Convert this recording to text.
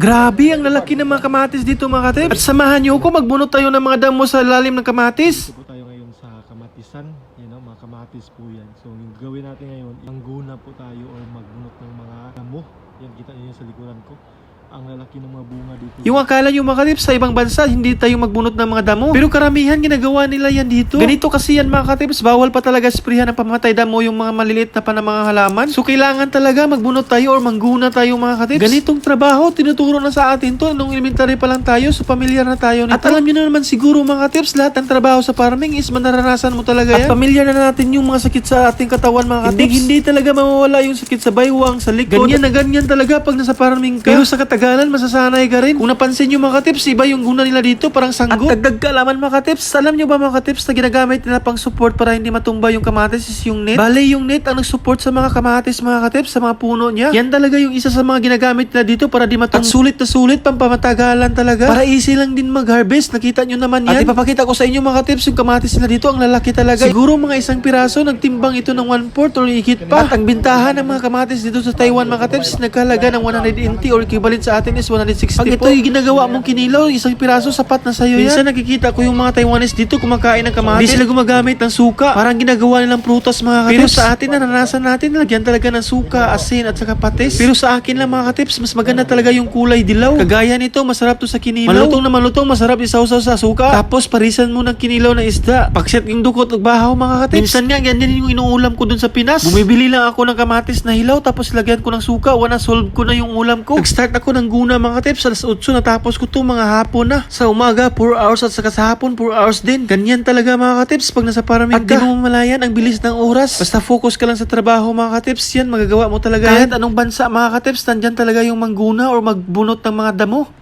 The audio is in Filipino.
Grabe, ang lalaki ng mga kamatis dito mga katips. At samahan niyo ako, magbunot tayo ng mga damo sa lalim ng kamatis. Dito tayo ngayon sa kamatisan. You know, mga kamatis po yan. So, yung gawin natin ngayon, mangguna po tayo or magbunot ng mga damo. Yan, kita niyo sa likuran ko. Ang lalaki ng mga bunga dito. Yung akala nyo mga katips, sa ibang bansa, hindi tayo magbunot ng mga damo. Pero karamihan ginagawa nila yan dito. Ganito kasi yan mga katips, bawal pa talaga sprihan ng pamatay damo yung mga maliliit na pa ng mga halaman. So kailangan talaga magbunot tayo or mangguna tayo mga katips. Ganitong trabaho, tinuturo na sa atin to nung elementary pa lang tayo, so pamilyar na tayo nito. At alam nyo na naman siguro mga katips, lahat ng trabaho sa farming is manaranasan mo talaga yan. At pamilyar na natin yung mga sakit sa ating katawan mga katips. Hindi, hindi talaga mawawala yung sakit sa baywang, sa likod. Ganyan na ganyan talaga pag nasa farming ka. Pero sa katagalan, masasanay ka rin. Kung napansin nyo mga katips, iba yung guna nila dito, parang sanggo. At dagdag kaalaman mga katips, alam nyo ba mga katips na ginagamit nila pang support para hindi matumba yung kamatis is yung net? Bale yung net ang nag-support sa mga kamatis mga katips, sa mga puno niya. Yan talaga yung isa sa mga ginagamit nila dito para di matumba. At sulit na sulit, pampamatagalan talaga. Para easy lang din mag-harvest, nakita nyo naman yan. At ipapakita ko sa inyo mga katips, yung kamatis nila dito, ang lalaki talaga. Siguro mga isang piraso, nagtimbang ito ng 1/4 or higit pa. At ang bintahan ng mga kamatis dito sa Taiwan mga katips, nagkalaga ng 180 or equivalent sa atin is 160 Pag ito yung ginagawa mong kinilaw, isang piraso sapat na sa'yo yan. Minsan nakikita ko yung mga Taiwanese dito kumakain ng kamatis. Hindi sila gumagamit ng suka. Parang ginagawa nilang prutas mga katips. Pero sa atin, naranasan natin, lagyan talaga ng suka, asin at saka patis. Pero sa akin lang mga katips, mas maganda talaga yung kulay dilaw. Kagaya nito, masarap to sa kinilaw. Malutong na malutong, masarap isawsaw sa suka. Tapos parisan mo ng kinilaw na isda. Pagset yung dukot, bahaw mga katips. Minsan nga, yan din yung inuulam ko dun sa Pinas. Bumibili lang ako ng kamatis na hilaw, tapos lagyan ko ng suka. Wana, solve ko na yung ulam ko. Nag-start ako ng guna mga katips. Alas 8 natapos ko to mga hapon na. Sa umaga, 4 hours at saka sa hapon, 4 hours din. Ganyan talaga mga katips pag nasa paraming at ka. At di mo mamalayan, ang bilis ng oras. Basta focus ka lang sa trabaho mga katips, yan magagawa mo talaga. Kahit anong bansa mga katips, nandyan talaga yung mangguna or magbunot ng mga damo.